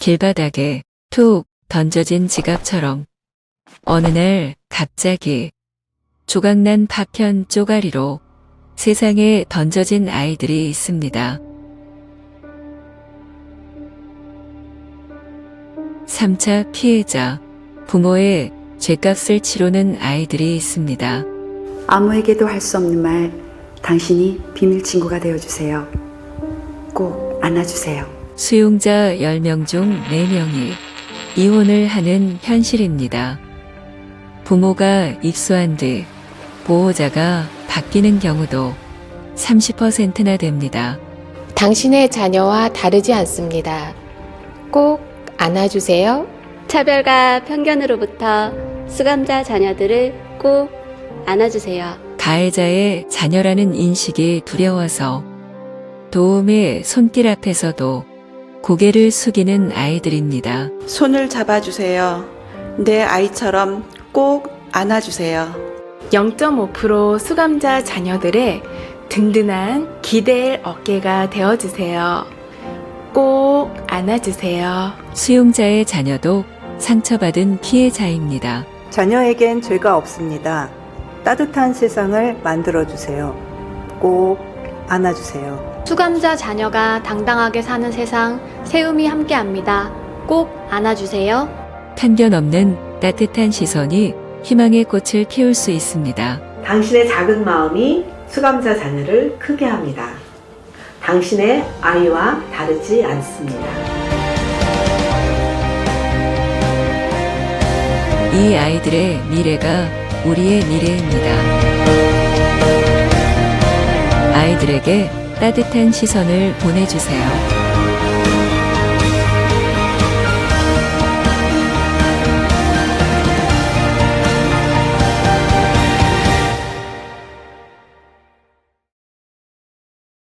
길바닥에 툭 던져진 지갑처럼 어느 날 갑자기 조각난 파편 쪼가리로 세상에 던져진 아이들이 있습니다. 3차 피해자, 부모의 죄값을 치르는 아이들이 있습니다. 아무에게도 할 수 없는 말, 당신이 비밀 친구가 되어주세요. 꼭 안아주세요. 수용자 10명 중 4명이 이혼을 하는 현실입니다. 부모가 입수한 뒤 보호자가 바뀌는 경우도 30%나 됩니다. 당신의 자녀와 다르지 않습니다. 꼭 안아주세요. 차별과 편견으로부터 수감자 자녀들을 꼭 안아주세요. 가해자의 자녀라는 인식이 두려워서 도움의 손길 앞에서도 고개를 숙이는 아이들입니다. 손을 잡아주세요. 내 아이처럼 꼭 안아주세요. 0.5% 수감자 자녀들의 든든한 기대의 어깨가 되어주세요. 꼭 안아주세요. 수용자의 자녀도 상처받은 피해자입니다. 자녀에겐 죄가 없습니다. 따뜻한 세상을 만들어주세요. 꼭 안아주세요. 수감자 자녀가 당당하게 사는 세상 세움이 함께합니다. 꼭 안아주세요. 편견 없는 따뜻한 시선이 희망의 꽃을 키울 수 있습니다. 당신의 작은 마음이 수감자 자녀를 크게 합니다. 당신의 아이와 다르지 않습니다. 이 아이들의 미래가 우리의 미래입니다. 아이들에게 따뜻한 시선을 보내주세요.